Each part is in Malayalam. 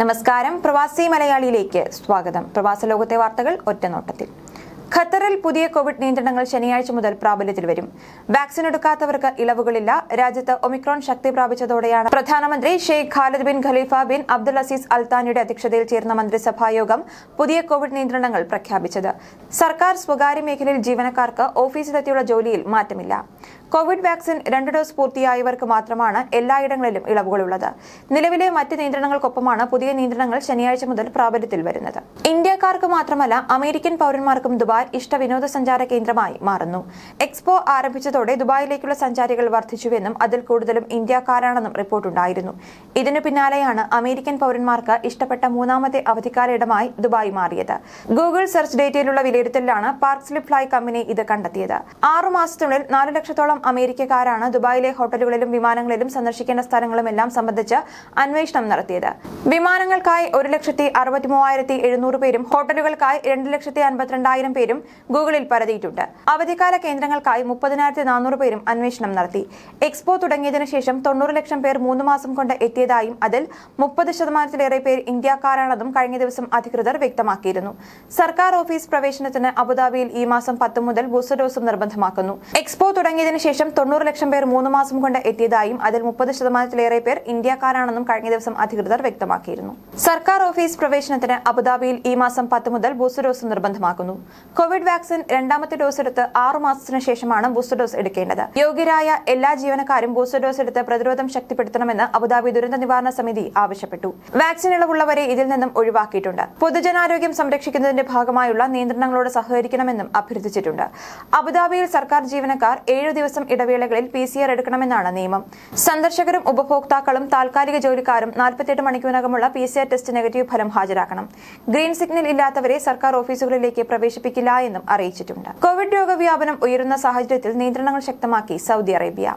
നമസ്കാരം. പ്രവാസി മലയാളിയിലേക്ക് സ്വാഗതം. പ്രവാസ ലോകത്തെ വാർത്തകൾ ഒറ്റനോട്ടത്തിൽ. ഖത്തറിൽ പുതിയ കോവിഡ് നിയന്ത്രണങ്ങൾ ശനിയാഴ്ച മുതൽ പ്രാബല്യത്തിൽ വരും. വാക്സിൻ എടുക്കാത്തവർക്ക് ഇളവുകളില്ല. രാജ്യത്ത് ഒമിക്രോൺ ശക്തി പ്രാപിച്ചതോടെയാണ് പ്രധാനമന്ത്രി Sheikh Khalid bin Khalifa bin Abdul Aziz അൽത്താനിയുടെ അധ്യക്ഷതയിൽ ചേർന്ന മന്ത്രിസഭാ യോഗം പുതിയ കോവിഡ് നിയന്ത്രണങ്ങൾ പ്രഖ്യാപിച്ചത്. സർക്കാർ സ്വകാര്യ മേഖലയിൽ ജീവനക്കാർക്ക് ഓഫീസിലെത്തിയുള്ള ജോലിയിൽ മാറ്റമില്ല. കോവിഡ് വാക്സിൻ രണ്ട് ഡോസ് പൂർത്തിയായവർക്ക് മാത്രമാണ് എല്ലായിടങ്ങളിലും ഇളവുകളുള്ളത്. നിലവിലെ മറ്റ് നിയന്ത്രണങ്ങൾക്കൊപ്പമാണ് പുതിയ നിയന്ത്രണങ്ങൾ ശനിയാഴ്ച മുതൽ പ്രാബല്യത്തിൽ വരുന്നത്. ഇന്ത്യക്കാർക്ക് മാത്രമല്ല അമേരിക്കൻ പൗരന്മാർക്കും ദുബായ് ഇഷ്ട വിനോദസഞ്ചാര കേന്ദ്രമായി മാറുന്നു. എക്സ്പോ ആരംഭിച്ചതോടെ ദുബായിലേക്കുള്ള സഞ്ചാരികൾ വർദ്ധിച്ചുവെന്നും അതിൽ കൂടുതലും ഇന്ത്യക്കാരാണെന്നും റിപ്പോർട്ടുണ്ടായിരുന്നു. ഇതിനു പിന്നാലെയാണ് അമേരിക്കൻ പൗരന്മാർക്ക് ഇഷ്ടപ്പെട്ട മൂന്നാമത്തെ അവധിക്കാല ഇടമായി ദുബായ് മാറിയത്. ഗൂഗിൾ സെർച്ച് ഡേറ്റയിലുള്ള വിലയിരുത്തലിലാണ് പാർക്ക് സ്ലിപ്പ് ഫ്ലൈ കമ്പനി ഇത് കണ്ടെത്തിയത്. ആറു മാസത്തിനുള്ളിൽ നാല് ലക്ഷത്തോളം അമേരിക്കക്കാരാണ് ദുബായിലെ ഹോട്ടലുകളിലും വിമാനങ്ങളിലും സന്ദർശിക്കേണ്ട സ്ഥലങ്ങളും എല്ലാം സംബന്ധിച്ച് അന്വേഷണം നടത്തിയത്. വിമാനങ്ങൾക്കായി ഒരു ലക്ഷത്തി അറുപത്തി മൂവായിരത്തി എഴുന്നൂറ് പേരും ഹോട്ടലുകൾക്കായി രണ്ട് ലക്ഷത്തി അൻപത്തിരണ്ടായിരം പേരും ഗൂഗിളിൽ പരതിയിട്ടുണ്ട്. അവധിക്കാല കേന്ദ്രങ്ങൾക്കായി മുപ്പതിനായിരത്തി നാനൂറ് പേരും അന്വേഷണം നടത്തി. എക്സ്പോ തുടങ്ങിയതിനു ശേഷം തൊണ്ണൂറ് ലക്ഷം പേർ മൂന്ന് മാസം കൊണ്ട് എത്തിയതായും അതിൽ മുപ്പത് ശതമാനത്തിലേറെ പേർ ഇന്ത്യക്കാരാണെന്നും കഴിഞ്ഞ ദിവസം അധികൃതർ വ്യക്തമാക്കിയിരുന്നു. സർക്കാർ ഓഫീസ് പ്രവേശനത്തിന് അബുദാബിയിൽ ഈ മാസം പത്ത് മുതൽ ബൂസ്റ്റർ ഡോസും നിർബന്ധമാക്കുന്നു. എക്സ്പോ തുടങ്ങിയതിനു ശേഷം തൊണ്ണൂറ് ലക്ഷം പേർ മൂന്ന് മാസം കൊണ്ട് എത്തിയതായും അതിൽ മുപ്പത് ശതമാനത്തിലേറെ പേർ ഇന്ത്യക്കാരാണെന്നും കഴിഞ്ഞ ദിവസം അധികൃതർ വ്യക്തമാക്കിയിരുന്നു. സർക്കാർ ഓഫീസ് പ്രവേശനത്തിന് അബുദാബിയിൽ ഈ മാസം പത്ത് മുതൽ ബൂസ്റ്റർ ഡോസ് നിർബന്ധമാക്കുന്നു. കോവിഡ് വാക്സിൻ രണ്ടാമത്തെ ഡോസ് എടുത്ത് ആറു മാസത്തിന് ശേഷമാണ് ബൂസ്റ്റർ ഡോസ് എടുക്കേണ്ടത്. യോഗ്യരായ എല്ലാ ജീവനക്കാരും ബൂസ്റ്റർ ഡോസ് എടുത്ത് പ്രതിരോധം ശക്തിപ്പെടുത്തണമെന്ന് അബുദാബി ദുരന്ത നിവാരണ സമിതി ആവശ്യപ്പെട്ടു. വാക്സിൻ ഇളവുള്ളവരെ ഇതിൽ നിന്നും ഒഴിവാക്കിയിട്ടുണ്ട്. പൊതുജനാരോഗ്യം സംരക്ഷിക്കുന്നതിന്റെ ഭാഗമായുള്ള നിയന്ത്രണങ്ങളോട് സഹകരിക്കണമെന്നും അഭ്യർത്ഥിച്ചിട്ടുണ്ട്. അബുദാബിയിൽ സർക്കാർ ജീവനക്കാർ ഏഴു ദിവസം ഇടവേളകളിൽ പി സി ആർ എടുക്കണമെന്നാണ് നിയമം. സന്ദർശകരും ഉപഭോക്താക്കളും താൽക്കാലിക ജോലിക്കാരും നാൽപ്പത്തിയെട്ട് മണിക്കൂറിനകമുള്ള P C R test negative ഫലം ഹാജരാക്കണം. ഗ്രീൻ സിഗ്നൽ ഇല്ലാത്തവരെ സർക്കാർ ഓഫീസുകളിലേക്ക് പ്രവേശിപ്പിക്കില്ല എന്നും അറിയിച്ചിട്ടുണ്ട്. കോവിഡ് രോഗവ്യാപനം ഉയരുന്ന സാഹചര്യത്തിൽ നിയന്ത്രണങ്ങൾ ശക്തമാക്കി സൗദി അറേബ്യ.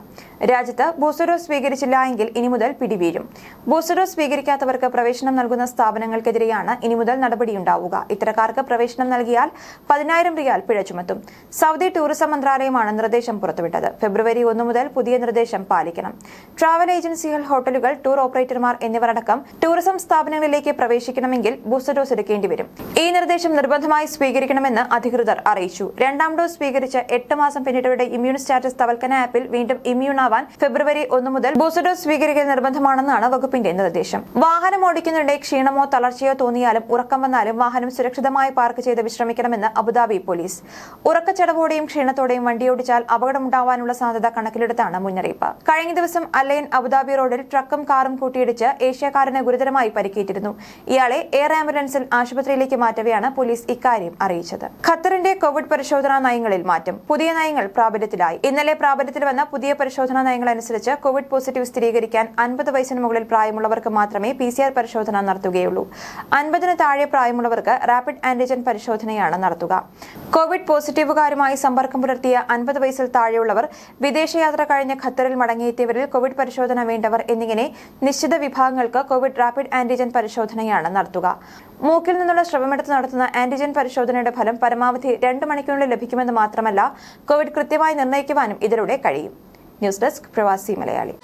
രാജ്യത്ത് ബൂസ്റ്റർ ഡോസ് സ്വീകരിച്ചില്ല എങ്കിൽ ഇനി മുതൽ പിടിവീഴും. ബൂസ്റ്റർ ഡോസ് സ്വീകരിക്കാത്തവർക്ക് പ്രവേശനം നൽകുന്ന സ്ഥാപനങ്ങൾക്കെതിരെയാണ് ഇനി മുതൽ നടപടിയുണ്ടാവുക ഇത്തരക്കാർക്ക് പ്രവേശനം നൽകിയാൽ പതിനായിരം റിയാൽ പിഴ ചുമത്തും. സൗദി ടൂറിസം മന്ത്രാലയമാണ് നിർദ്ദേശം പുറത്തുവിട്ടത്. ഫെബ്രുവരി ഒന്ന് മുതൽ പുതിയ നിർദ്ദേശം പാലിക്കണം. ട്രാവൽ ഏജൻസികൾ ഹോട്ടലുകൾ ടൂർ ഓപ്പറേറ്റർമാർ എന്നിവരടക്കം ടൂറിസം സ്ഥാപനങ്ങളിലേക്ക് പ്രവേശിക്കണമെങ്കിൽ ബൂസ്റ്റർ ഡോസ് എടുക്കേണ്ടി വരും. ഈ നിർദ്ദേശം നിർബന്ധമായി സ്വീകരിക്കണമെന്ന് അധികൃതർ അറിയിച്ചു. രണ്ടാം ഡോസ് സ്വീകരിച്ച് എട്ട് മാസം പിന്നിട്ടവരുടെ ഇമ്മ്യൂൺ സ്റ്റാറ്റസ് തവൽക്കന ആപ്പിൽ വീണ്ടും ഇമ്മ്യൂൺ ആവാൻ ഫെബ്രുവരി ഒന്ന് മുതൽ ബൂസ്റ്റർ ഡോസ് സ്വീകരിക്കൽ നിർബന്ധമാണെന്നാണ് വകുപ്പിന്റെ നിർദ്ദേശം. വാഹനം ഓടിക്കുന്നതിനിടെ ക്ഷീണമോ തളർച്ചയോ തോന്നിയാലും ഉറക്കം വന്നാലും വാഹനം സുരക്ഷിതമായി പാർക്ക് ചെയ്ത് വിശ്രമിക്കണമെന്ന് അബുദാബി പോലീസ്. ഉറക്കച്ചടവോടെയും ക്ഷീണത്തോടെയും വണ്ടിയോടിച്ചാൽ അപകടമുണ്ടാവാനുള്ള സാധ്യത കണക്കിലെടുത്താണ് മുന്നറിയിപ്പ്. കഴിഞ്ഞ ദിവസം അല്ലയൻ അബുദാബി റോഡിൽ ട്രക്കും കാറും കൂട്ടിയിടിച്ച് ഏഷ്യക്കാരന് ഗുരുതരമായി പരിക്കേറ്റിരുന്നു. ഇയാളെ എയർ ആംബുലൻസിൽ ആശുപത്രിയിലേക്ക് മാറ്റവെയാണ് പോലീസ് ഇക്കാര്യം അറിയിച്ചത്. ഖത്തറിന്റെ കോവിഡ് പരിശോധനാ നയങ്ങളിൽ മാറ്റം. പുതിയ നയങ്ങൾ പ്രാബല്യത്തിലായി. ഇന്നലെ പ്രാബല്യത്തിൽ വന്ന പുതിയ പരിശോധനാ നയങ്ങൾ അനുസരിച്ച് കോവിഡ് പോസിറ്റീവ് സ്ഥിരീകരിക്കാൻ അൻപത് വയസ്സിന് മുകളിൽ പ്രായമുള്ളവർക്ക് മാത്രമേ പി സി ആർ പരിശോധന നടത്തുകയുള്ളൂ. അൻപതിന് താഴെ പ്രായമുള്ളവർക്ക് റാപ്പിഡ് ആന്റിജൻ പരിശോധനയാണ് നടത്തുക. കോവിഡ് പോസിറ്റീവുകാരുമായി സമ്പർക്കം പുലർത്തിയ അൻപത് വയസ്സിൽ താഴെയുള്ളവർ വിദേശയാത്ര കഴിഞ്ഞ് ഖത്തറിൽ മടങ്ങിയെത്തിയവരിൽ കോവിഡ് പരിശോധന വേണ്ടവർ എന്നിങ്ങനെ നിശ്ചിത വിഭാഗങ്ങൾക്ക് കോവിഡ് റാപ്പിഡ് ആന്റിജൻ പരിശോധനയാണ് നടത്തുക. മൂക്കിൽ നിന്നുള്ള ശ്രവമെടുത്ത് നടത്തുന്ന ആന്റിജൻ പരിശോധനയുടെ ഫലം പരമാവധി രണ്ട് മണിക്കൂറിൽ ലഭിക്കുമെന്ന് മാത്രമല്ല കോവിഡ് കൃത്യമായി നിർണയിക്കുവാനും ഇതിലൂടെ കഴിയും. ന്യൂസ് ഡെസ്ക് പ്രവാസി മലയാളി.